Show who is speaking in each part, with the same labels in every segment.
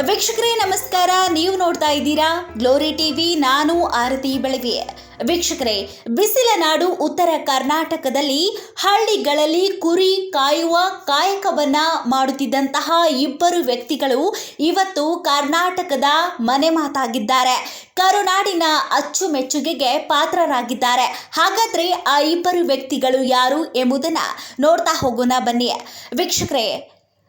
Speaker 1: ವೀಕ್ಷಕರೇ, ನಮಸ್ಕಾರ. ನೀವು ನೋಡ್ತಾ ಇದ್ದೀರಾ ಗ್ಲೋರಿ ಟಿವಿ, ನಾನು ಆರತಿ ಬೆಳಗ್ಗೆ. ವೀಕ್ಷಕರೇ ಬಿಸಿಲ ನಾಡು ಉತ್ತರ ಕರ್ನಾಟಕದಲ್ಲಿ ಹಳ್ಳಿಗಳಲ್ಲಿ ಕುರಿ ಕಾಯುವ ಕಾಯಕವನ್ನ ಮಾಡುತ್ತಿದ್ದಂತಹ ಇಬ್ಬರು ವ್ಯಕ್ತಿಗಳು ಇವತ್ತು ಕರ್ನಾಟಕದ ಮನೆ ಮಾತಾಗಿದ್ದಾರೆ. ಕರುನಾಡಿನ ಅಚ್ಚುಮೆಚ್ಚುಗೆಗೆ ಪಾತ್ರರಾಗಿದ್ದಾರೆ. ಹಾಗಾದ್ರೆ ಆ ಇಬ್ಬರು ವ್ಯಕ್ತಿಗಳು ಯಾರು ಎಂಬುದನ್ನ ನೋಡ್ತಾ ಹೋಗೋಣ ಬನ್ನಿ. ವೀಕ್ಷಕರೇ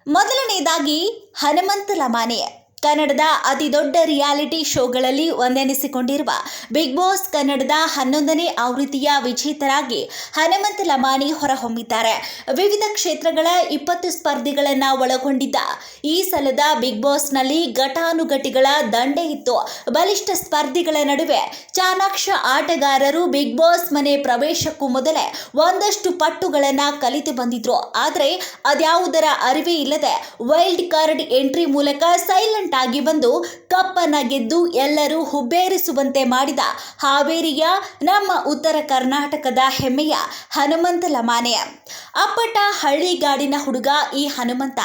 Speaker 1: ಮೊದಲನೇದಾಗಿ ಹನುಮಂತ ಲಮಾನೆ ಕನ್ನಡದ ಅತಿ ದೊಡ್ಡ ರಿಯಾಲಿಟಿ ಶೋಗಳಲ್ಲಿ ಒಂದೆನಿಸಿಕೊಂಡಿರುವ ಬಿಗ್ ಬಾಸ್ ಕನ್ನಡದ ಹನ್ನೊಂದನೇ ಆವೃತ್ತಿಯ ವಿಜೇತರಾಗಿ ಹನುಮಂತ ಲಮಾನಿ ಹೊರಹೊಮ್ಮಿದ್ದಾರೆ. ವಿವಿಧ ಕ್ಷೇತ್ರಗಳ ಇಪ್ಪತ್ತು ಸ್ಪರ್ಧಿಗಳನ್ನು ಒಳಗೊಂಡಿದ್ದ ಈ ಸಲದ ಬಿಗ್ ಬಾಸ್ನಲ್ಲಿ ಘಟಾನುಘಟಿಗಳ ದಂಡೆ ಇತ್ತು. ಬಲಿಷ್ಠ ಸ್ಪರ್ಧಿಗಳ ನಡುವೆ ಚಾಣಾಕ್ಷ ಆಟಗಾರರು ಬಿಗ್ ಬಾಸ್ ಮನೆ ಪ್ರವೇಶಕ್ಕೂ ಮೊದಲೇ ಒಂದಷ್ಟು ಪಟ್ಟುಗಳನ್ನು ಕಲಿತು ಬಂದಿದ್ರು. ಆದರೆ ಅದ್ಯಾವುದರ ಅರಿವೇ ಇಲ್ಲದೆ ವೈಲ್ಡ್ ಕಾರ್ಡ್ ಎಂಟ್ರಿ ಮೂಲಕ ಸೈಲೆಂಟ್ ಆಗಿ ಬಂದು ಕಪ್ಪನ್ನ ಗೆದ್ದು ಎಲ್ಲರೂ ಹುಬ್ಬೇರಿಸುವಂತೆ ಮಾಡಿದ ಹಾವೇರಿಯ ನಮ್ಮ ಉತ್ತರ ಕರ್ನಾಟಕದ ಹೆಮ್ಮೆಯ ಹನುಮಂತ ಲಮಾನೆ ಅಪ್ಪಟ ಹಳ್ಳಿಗಾಡಿನ ಹುಡುಗ ಈ ಹನುಮಂತ.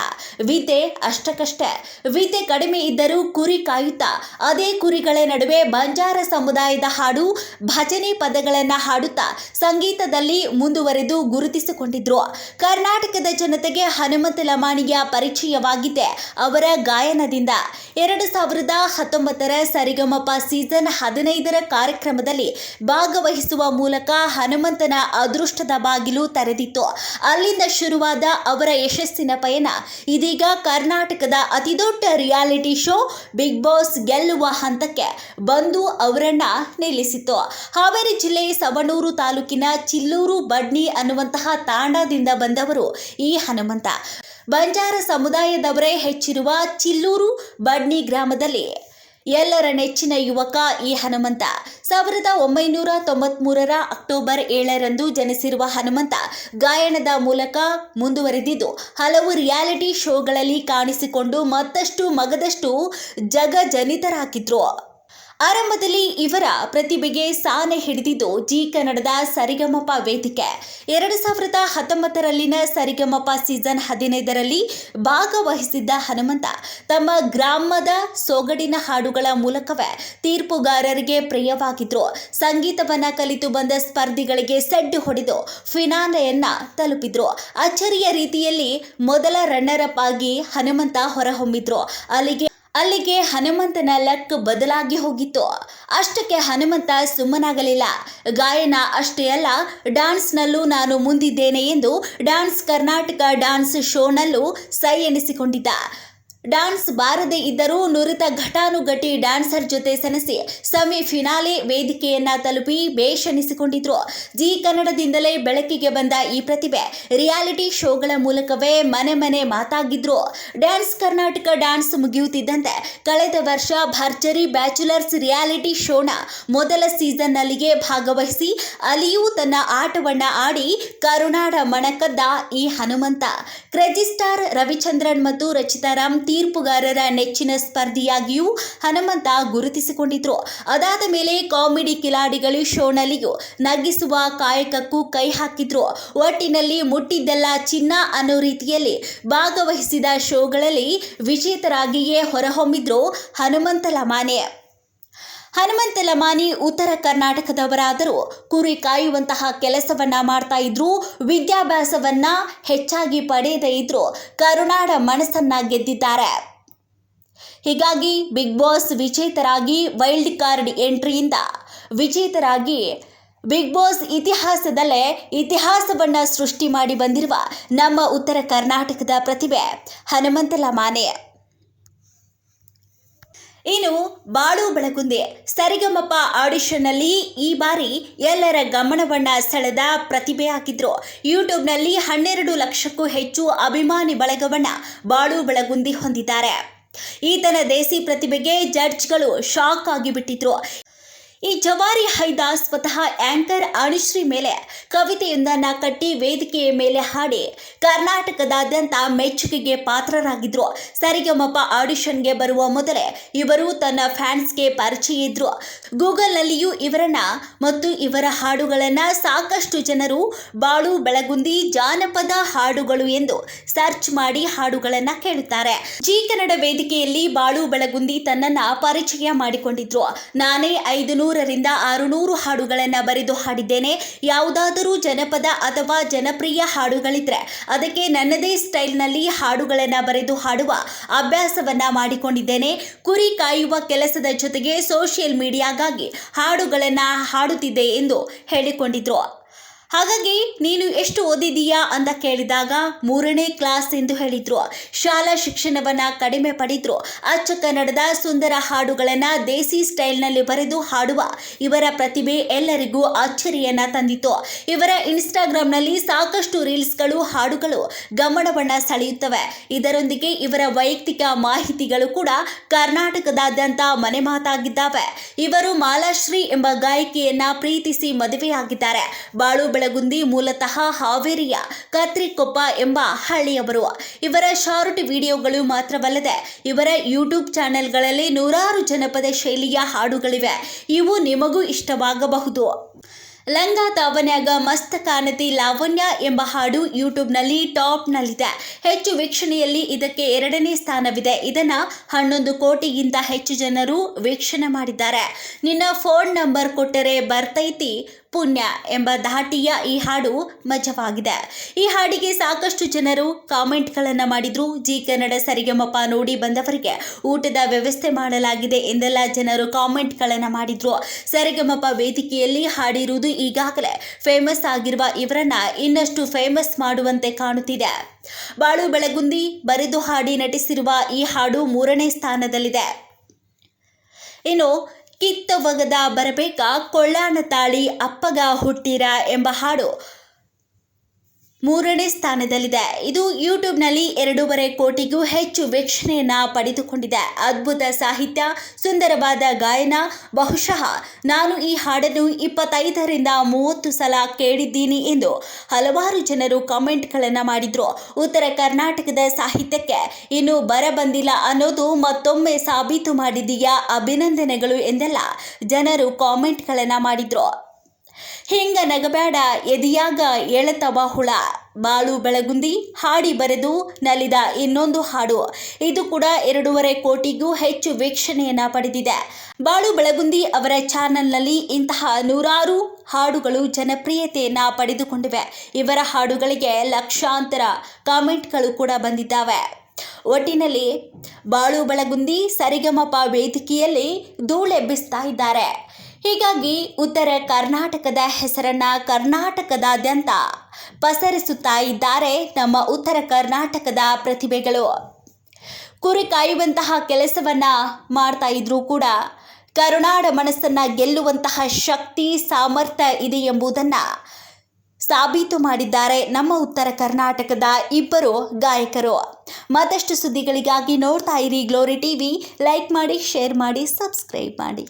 Speaker 1: ವಿದ್ಯೆ ಅಷ್ಟಕ್ಕಷ್ಟೇ. ವಿದ್ಯೆ ಕಡಿಮೆ ಇದ್ದರೂ ಕುರಿ ಕಾಯುತ್ತಾ. ಅದೇ ಕುರಿಗಳ ನಡುವೆ ಬಂಜಾರ ಸಮುದಾಯದ ಹಾಡು, ಭಜನೆ ಪದಗಳನ್ನ ಹಾಡುತ್ತಾ ಸಂಗೀತದಲ್ಲಿ ಮುಂದುವರೆದು ಗುರುತಿಸಿಕೊಂಡಿದ್ರು. ಕರ್ನಾಟಕದ ಜನತೆಗೆ ಹನುಮಂತ ಲಮಾಣಿಯ ಪರಿಚಯವಾಗಿದೆ ಅವರ ಗಾಯನದಿಂದ. ಎರಡು ಸಾವಿರದ ಹತ್ತೊಂಬತ್ತರ ಸರಿಗಮಪ ಸೀಸನ್ ಹದಿನೈದರ ಕಾರ್ಯಕ್ರಮದಲ್ಲಿ ಭಾಗವಹಿಸುವ ಮೂಲಕ ಹನುಮಂತನ ಅದೃಷ್ಟದ ಬಾಗಿಲು ತೆರೆದಿತ್ತು. ಅಲ್ಲಿಂದ ಶುರುವಾದ ಅವರ ಯಶಸ್ಸಿನ ಪಯಣ. ಇದೀಗ ಕರ್ನಾಟಕದ ಅತಿದೊಡ್ಡ ರಿಯಾಲಿಟಿ ಶೋ ಬಿಗ್ ಬಾಸ್ ಗೆಲ್ಲುವ ಹಂತಕ್ಕೆ ಬಂದು ಅವರನ್ನ ನಿಲ್ಲಿಸಿತು ಹಾವೇರಿ ಜಿಲ್ಲೆ ಸವಣೂರು ತಾಲೂಕಿನ ಚಿಲ್ಲೂರು ಬಡ್ನಿ ಅನ್ನುವಂತಹ ತಾಂಡದಿಂದ ಬಂದವರು ಈ ಹನುಮಂತ. ಬಂಜಾರ ಸಮುದಾಯದವರೇ ಹೆಚ್ಚಿರುವ ಚಿಲ್ಲೂರು ಬಡ್ನಿ ಗ್ರಾಮದಲ್ಲಿ ಎಲ್ಲರ ನೆಚ್ಚಿನ ಯುವಕ ಈ ಹನುಮಂತ. ಸಾವಿರದ ಒಂಬೈನೂರ ತೊಂಬತ್ಮೂರರ ಅಕ್ಟೋಬರ್ ಏಳರಂದು ಜನಿಸಿರುವ ಹನುಮಂತ ಗಾಯನದ ಮೂಲಕ ಮುಂದುವರೆದಿದ್ದು, ಹಲವು ರಿಯಾಲಿಟಿ ಶೋಗಳಲ್ಲಿ ಕಾಣಿಸಿಕೊಂಡು ಮತ್ತಷ್ಟು ಮಗದಷ್ಟು ಜಗಜನಿತರಾಗಿದ್ರು. ಆರಂಭದಲ್ಲಿ ಇವರ ಪ್ರತಿಭೆಗೆ ಸಾನೆ ಹಿಡಿದಿದ್ದು ಜಿ ಕನ್ನಡದ ಸರಿಗಮಪ ವೇದಿಕೆ. ಎರಡು ಸಾವಿರದ ಹತ್ತೊಂಬತ್ತರಲ್ಲಿನ ಸರಿಗಮಪ ಸೀಸನ್ ಹದಿನೈದರಲ್ಲಿ ಭಾಗವಹಿಸಿದ್ದ ಹನುಮಂತ ತಮ್ಮ ಗ್ರಾಮದ ಸೊಗಡಿನ ಹಾಡುಗಳ ಮೂಲಕವೇ ತೀರ್ಪುಗಾರರಿಗೆ ಪ್ರಿಯವಾಗಿದ್ರು. ಸಂಗೀತವನ್ನ ಕಲಿತು ಬಂದ ಸ್ಪರ್ಧಿಗಳಿಗೆ ಸೆಡ್ಡು ಹೊಡೆದು ಫಿನಾಲೆಯನ್ನ ತಲುಪಿದ್ರು. ಅಚ್ಚರಿಯ ರೀತಿಯಲ್ಲಿ ಮೊದಲ ರನ್ನರ್ ಅಪ್ ಆಗಿ ಹನುಮಂತ ಹೊರಹೊಮ್ಮಿದ್ರು. ಅಲ್ಲಿಗೆ ಅಲ್ಲಿಗೆ ಹನುಮಂತನ ಲಕ್ ಬದಲಾಗಿ ಹೋಗಿತ್ತು. ಅಷ್ಟಕ್ಕೆ ಹನುಮಂತ ಸುಮ್ಮನಾಗಲಿಲ್ಲ. ಗಾಯನ ಅಷ್ಟೇ ಅಲ್ಲ ಡ್ಯಾನ್ಸ್ನಲ್ಲೂ ನಾನು ಮುಂದಿದ್ದೇನೆ ಎಂದು ಡ್ಯಾನ್ಸ್ ಕರ್ನಾಟಕ ಡ್ಯಾನ್ಸ್ ಶೋನಲ್ಲೂ ಸೈ ಎನಿಸಿಕೊಂಡಿದ್ದ. ಡ್ಯಾನ್ಸ್ ಬಾರದೇ ಇದ್ದರೂ ನುರಿತ ಘಟಾನುಘಟಿ ಡ್ಯಾನ್ಸರ್ ಜೊತೆ ಸೆಣಸಿ ಸೆಮಿ ಫಿನಾಲೆ ವೇದಿಕೆಯನ್ನ ತಲುಪಿ ಬೇಷಣಿಸಿಕೊಂಡಿದ್ರು ಜಿ ಕನ್ನಡದಿಂದಲೇ ಬೆಳಕಿಗೆ ಬಂದ ಈ ಪ್ರತಿಭೆ ರಿಯಾಲಿಟಿ ಶೋಗಳ ಮೂಲಕವೇ ಮನೆ ಮನೆ ಮಾತಾಗಿದ್ರು. ಡ್ಯಾನ್ಸ್ ಕರ್ನಾಟಕ ಡ್ಯಾನ್ಸ್ ಮುಗಿಯುತ್ತಿದ್ದಂತೆ ಕಳೆದ ವರ್ಷ ಭರ್ಜರಿ ಬ್ಯಾಚುಲರ್ಸ್ ರಿಯಾಲಿಟಿ ಶೋನ ಮೊದಲ ಸೀಸನ್ನಲ್ಲಿಗೆ ಭಾಗವಹಿಸಿ ಅಲ್ಲಿಯೂ ತನ್ನ ಆಟವನ್ನ ಆಡಿ ಕರುನಾಡ ಮಣಕದ್ದ ಈ ಹನುಮಂತ. ಕ್ರೆಜಿಸ್ಟಾರ್ ರವಿಚಂದ್ರನ್ ಮತ್ತು ರಚಿತಾರಾಮ್ ತೀರ್ಪುಗಾರರ ನೆಚ್ಚಿನ ಸ್ಪರ್ಧಿಯಾಗಿಯೂ ಹನುಮಂತ ಗುರುತಿಸಿಕೊಂಡಿದ್ರು. ಅದಾದ ಮೇಲೆ ಕಾಮಿಡಿ ಕಿಲಾಡಿಗಳು ಶೋನಲ್ಲಿಯೂ ನಗಿಸುವ ಕಾಯಕಕ್ಕೂ ಕೈ ಹಾಕಿದ್ರು. ಒಟ್ಟಿನಲ್ಲಿ ಮುಟ್ಟಿದ್ದೆಲ್ಲ ಚಿನ್ನ ಅನ್ನೋ ರೀತಿಯಲ್ಲಿ ಭಾಗವಹಿಸಿದ ಶೋಗಳಲ್ಲಿ ವಿಜೇತರಾಗಿಯೇ ಹೊರಹೊಮ್ಮಿದ್ರು ಹನುಮಂತ ಲಮಾನೆ ಹನುಮಂತ ಲಮಾನಿ ಉತ್ತರ ಕರ್ನಾಟಕದವರಾದರೂ ಕುರಿ ಕಾಯುವಂತಹ ಕೆಲಸವನ್ನ ಮಾಡ್ತಾ ಇದ್ರು, ವಿದ್ಯಾಭ್ಯಾಸವನ್ನ ಹೆಚ್ಚಾಗಿ ಪಡೆಯದೇ ಇದ್ರು, ಕರುನಾಡ ಮನಸ್ಸನ್ನ ಗೆದ್ದಿದ್ದಾರೆ. ಹೀಗಾಗಿ ಬಿಗ್ ಬಾಸ್ ವಿಜೇತರಾಗಿ ವೈಲ್ಡ್ ಕಾರ್ಡ್ ಎಂಟ್ರಿಯಿಂದ ವಿಜೇತರಾಗಿ ಬಿಗ್ ಬಾಸ್ ಇತಿಹಾಸದಲ್ಲೇ ಇತಿಹಾಸವನ್ನ ಸೃಷ್ಟಿ ಮಾಡಿ ಬಂದಿರುವ ನಮ್ಮ ಉತ್ತರ ಕರ್ನಾಟಕದ ಪ್ರತಿಭೆ ಹನುಮಂತ ಲಮಾನೆ. ಇನ್ನು ಬಾಳು ಬೆಳಗುಂದೆ ಸರಿಗಮಪ ಆಡಿಷನ್ನಲ್ಲಿ ಈ ಬಾರಿ ಎಲ್ಲರ ಗಮನವನ್ನ ಸೆಳೆದ ಪ್ರತಿಭೆಯಾಗಿದ್ರು ಯೂಟ್ಯೂಬ್ನಲ್ಲಿ ಹನ್ನೆರಡು ಲಕ್ಷಕ್ಕೂ ಹೆಚ್ಚು ಅಭಿಮಾನಿ ಬಳಗವನ್ನ ಬಾಳು ಬೆಳಗುಂದಿ ಹೊಂದಿದ್ದಾರೆ. ಈತನ ದೇಸಿ ಪ್ರತಿಭೆಗೆ ಜಡ್ಜ್ಗಳು ಶಾಕ್ ಆಗಿಬಿಟ್ಟಿದ್ರು. ಈ ಜವಾರಿ ಹೈದ ಸ್ವತಃ ಆಂಕರ್ ಅನುಶ್ರೀ ಮೇಲೆ ಕವಿತೆಯೊಂದನ್ನ ಕಟ್ಟಿ ವೇದಿಕೆಯ ಮೇಲೆ ಹಾಡಿ ಕರ್ನಾಟಕದಾದ್ಯಂತ ಮೆಚ್ಚುಗೆಗೆ ಪಾತ್ರರಾಗಿದ್ರು. ಸರಿಗಮಪ ಆಡಿಷನ್ಗೆ ಬರುವ ಮೊದಲೇ ಇವರು ತನ್ನ ಫ್ಯಾನ್ಸ್ಗೆ ಪರಿಚಯ ಇದ್ರು. ಗೂಗಲ್ನಲ್ಲಿಯೂ ಇವರನ್ನ ಮತ್ತು ಇವರ ಹಾಡುಗಳನ್ನ ಸಾಕಷ್ಟು ಜನರು ಬಾಳು ಬೆಳಗುಂದಿ ಜಾನಪದ ಹಾಡುಗಳು ಎಂದು ಸರ್ಚ್ ಮಾಡಿ ಹಾಡುಗಳನ್ನ ಕೇಳುತ್ತಾರೆ. ಜಿ ಕನ್ನಡ ವೇದಿಕೆಯಲ್ಲಿ ಬಾಳು ಬೆಳಗುಂದಿ ತನ್ನನ್ನ ಪರಿಚಯ ಮಾಡಿಕೊಂಡಿದ್ರು. ನಾನೇ ಐದು ನೂರರಿಂದ ಆರುನೂರು ಹಾಡುಗಳನ್ನ ಬರೆದು ಹಾಡಿದ್ದೇನೆ. ಯಾವುದಾದರೂ ಜನಪದ ಅಥವಾ ಜನಪ್ರಿಯ ಹಾಡುಗಳಿದ್ರೆ ಅದಕ್ಕೆ ನನ್ನದೇ ಸ್ಟೈಲ್ನಲ್ಲಿ ಹಾಡುಗಳನ್ನು ಬರೆದು ಹಾಡುವ ಅಭ್ಯಾಸವನ್ನು ಮಾಡಿಕೊಂಡಿದ್ದೇನೆ. ಕುರಿ ಕಾಯುವ ಕೆಲಸದ ಜೊತೆಗೆ ಸೋಷಿಯಲ್ ಮೀಡಿಯಾಗಾಗಿ ಹಾಡುಗಳನ್ನು ಹಾಡುತ್ತಿದ್ದೆ ಎಂದು ಹೇಳಿಕೊಂಡಿದ್ರು. ಹಾಗಾಗಿ ನೀನು ಎಷ್ಟು ಓದಿದೀಯಾ ಅಂತ ಕೇಳಿದಾಗ ಮೂರನೇ ಕ್ಲಾಸ್ ಎಂದು ಹೇಳಿದ್ರು. ಶಾಲಾ ಶಿಕ್ಷಣವನ್ನ ಕಡಿಮೆ ಪಡೆದ್ರು. ಅಚ್ಚ ಕನ್ನಡದ ಸುಂದರ ಹಾಡುಗಳನ್ನ ದೇಸಿ ಸ್ಟೈಲ್ನಲ್ಲಿ ಬರೆದು ಹಾಡುವ ಇವರ ಪ್ರತಿಭೆ ಎಲ್ಲರಿಗೂ ಅಚ್ಚರಿಯನ್ನ ತಂದಿತು ಇವರ ಇನ್ಸ್ಟಾಗ್ರಾಂನಲ್ಲಿ ಸಾಕಷ್ಟು ರೀಲ್ಸ್ಗಳು, ಹಾಡುಗಳು ಗಮನವನ್ನ ಸೆಳೆಯುತ್ತವೆ. ಇದರೊಂದಿಗೆ ಇವರ ವೈಯಕ್ತಿಕ ಮಾಹಿತಿಗಳು ಕೂಡ ಕರ್ನಾಟಕದಾದ್ಯಂತ ಮನೆ ಮಾತಾಗಿದ್ದಾವೆ ಇವರು ಮಾಲಾಶ್ರೀ ಎಂಬ ಗಾಯಕಿಯನ್ನ ಪ್ರೀತಿಸಿ ಮದುವೆಯಾಗಿದ್ದಾರೆ. ಬಾಳು ಬೆಳಗುಂದಿ ಮೂಲತಃ ಹಾವೇರಿಯ ಕತ್ರಿಕೊಪ್ಪ ಎಂಬ ಹಳ್ಳಿಯವರು. ಇವರ ಶಾರ್ಟ್ ವಿಡಿಯೋಗಳು ಮಾತ್ರವಲ್ಲದೆ ಇವರ ಯೂಟ್ಯೂಬ್ ಚಾನೆಲ್ಗಳಲ್ಲಿ ನೂರಾರು ಜನಪದ ಶೈಲಿಯ ಹಾಡುಗಳಿವೆ. ಇವು ನಿಮಗೂ ಇಷ್ಟವಾಗಬಹುದು. ಲಂಗ ತಾವನ್ಯಾಗ ಮಸ್ತ್ ಕಾನತಿ ಲಾವಣ್ಯ ಎಂಬ ಹಾಡು ಯೂಟ್ಯೂಬ್ನಲ್ಲಿ ಟಾಪ್ನಲ್ಲಿದೆ. ಹೆಚ್ಚು ವೀಕ್ಷಣೆಯಲ್ಲಿ ಇದಕ್ಕೆ ಎರಡನೇ ಸ್ಥಾನವಿದೆ. ಇದನ್ನು ಹನ್ನೊಂದು ಕೋಟಿಗಿಂತ ಹೆಚ್ಚು ಜನರು ವೀಕ್ಷಣೆ ಮಾಡಿದ್ದಾರೆ. ನಿನ್ನ ಫೋನ್ ನಂಬರ್ ಕೊಟ್ಟರೆ ಬರ್ತೈತಿ. ಪುಣ್ಯ ಎಂಬ ಧಾಟಿಯ ಈ ಹಾಡು ಮಜವಾಗಿದೆ. ಈ ಹಾಡಿಗೆ ಸಾಕಷ್ಟು ಜನರು ಕಾಮೆಂಟ್ಗಳನ್ನು ಮಾಡಿದ್ರು. ಜಿ ಕನ್ನಡ ಸರಿಗಮಪ ನೋಡಿ ಬಂದವರಿಗೆ ಊಟದ ವ್ಯವಸ್ಥೆ ಮಾಡಲಾಗಿದೆ ಎಂದೆಲ್ಲ ಜನರು ಕಾಮೆಂಟ್ಗಳನ್ನು ಮಾಡಿದ್ರು. ಸರಿಗಮಪ ವೇದಿಕೆಯಲ್ಲಿ ಹಾಡಿರುವುದು ಈಗಾಗಲೇ ಫೇಮಸ್ ಆಗಿರುವ ಇವರನ್ನ ಇನ್ನಷ್ಟು ಫೇಮಸ್ ಮಾಡುವಂತೆ ಕಾಣುತ್ತಿದೆ. ಬಾಳು ಬೆಳಗುಂದಿ ಬರೆದು ಹಾಡಿ ನಟಿಸಿರುವ ಈ ಹಾಡು ಮೂರನೇ ಸ್ಥಾನದಲ್ಲಿದೆ. ಇನ್ನು ಕಿತ್ತವಗದ ಬರಬೇಕ ಕೊಳ್ಳಾಣ ತಾಳಿ ಅಪ್ಪಗ ಹುಟ್ಟಿರ ಎಂಬ ಹಾಡು. ಮೂರನೇ ಸ್ಥಾನದಲ್ಲಿದೆ. ಇದು ಯೂಟ್ಯೂಬ್ನಲ್ಲಿ ಎರಡೂವರೆ ಕೋಟಿಗೂ ಹೆಚ್ಚು ವೀಕ್ಷಣೆಯನ್ನ ಪಡೆದುಕೊಂಡಿದೆ. ಅದ್ಭುತ ಸಾಹಿತ್ಯ, ಸುಂದರವಾದ ಗಾಯನ, ಬಹುಶಃ ನಾನು ಈ ಹಾಡನ್ನು ಇಪ್ಪತ್ತೈದರಿಂದ ಮೂವತ್ತು ಸಲ ಕೇಳಿದ್ದೀನಿ ಎಂದು ಹಲವಾರು ಜನರು ಕಾಮೆಂಟ್ಗಳನ್ನು ಮಾಡಿದರು. ಉತ್ತರ ಕರ್ನಾಟಕದ ಸಾಹಿತ್ಯಕ್ಕೆ ಇನ್ನು ಬರ ಬಂದಿಲ್ಲ ಅನ್ನೋದು ಮತ್ತೊಮ್ಮೆ ಸಾಬೀತು ಮಾಡಿದೀಯಾ ಅಭಿನಂದನೆಗಳು ಎಂದೆಲ್ಲ ಜನರು ಕಾಮೆಂಟ್ಗಳನ್ನು ಮಾಡಿದ್ರು. ಹಿಂಗ ನಗಬೇಡ, ಎದಿಯಾಗ ಎಳೆತವ ಹುಳ ಬಾಳು ಬೆಳಗುಂದಿ ಹಾಡಿ ಬರೆದು ನಲಿದ ಇನ್ನೊಂದು ಹಾಡು. ಇದು ಕೂಡ ಎರಡೂವರೆ ಕೋಟಿಗೂ ಹೆಚ್ಚು ವೀಕ್ಷಣೆಯನ್ನ ಪಡೆದಿದೆ. ಬಾಳು ಬೆಳಗುಂದಿ ಅವರ ಚಾನೆಲ್ನಲ್ಲಿ ಇಂತಹ ನೂರಾರು ಹಾಡುಗಳು ಜನಪ್ರಿಯತೆಯನ್ನು ಪಡೆದುಕೊಂಡಿವೆ. ಇವರ ಹಾಡುಗಳಿಗೆ ಲಕ್ಷಾಂತರ ಕಾಮೆಂಟ್ಗಳು ಕೂಡ ಬಂದಿದ್ದಾವೆ. ಒಟ್ಟಿನಲ್ಲಿ ಬಾಳು ಬೆಳಗುಂದಿ, ಸರಿಗಮಪ ವೇದಿಕೆಯಲ್ಲಿ ಧೂಳೆಬ್ಬಿಸ್ತಾ ಇದ್ದಾರೆ. ಹೀಗಾಗಿ ಉತ್ತರ ಕರ್ನಾಟಕದ ಹೆಸರನ್ನ ಕರ್ನಾಟಕದಾದ್ಯಂತ ಪಸರಿಸುತ್ತಾ ಇದ್ದಾರೆ ನಮ್ಮ ಉತ್ತರ ಕರ್ನಾಟಕದ ಪ್ರತಿಭೆಗಳು. ಕುರಿ ಕಾಯುವಂತಹ ಕೆಲಸವನ್ನ ಮಾಡ್ತಾ ಇದ್ರೂ ಕೂಡ ಕರುನಾಡ ಮನಸ್ಸನ್ನ ಗೆಲ್ಲುವಂತಹ ಶಕ್ತಿ, ಸಾಮರ್ಥ್ಯ ಇದೆ ಎಂಬುದನ್ನು ಸಾಬೀತು ಮಾಡಿದ್ದಾರೆ ನಮ್ಮ ಉತ್ತರ ಕರ್ನಾಟಕದ ಇಬ್ಬರು ಗಾಯಕರು. ಮತ್ತಷ್ಟು ಸುದ್ದಿಗಳಿಗಾಗಿ ನೋಡ್ತಾ ಇರಿ ಗ್ಲೋರಿ ಟಿವಿ ಲೈಕ್ ಮಾಡಿ ಶೇರ್ ಮಾಡಿ ಸಬ್ಸ್ಕ್ರೈಬ್ ಮಾಡಿ.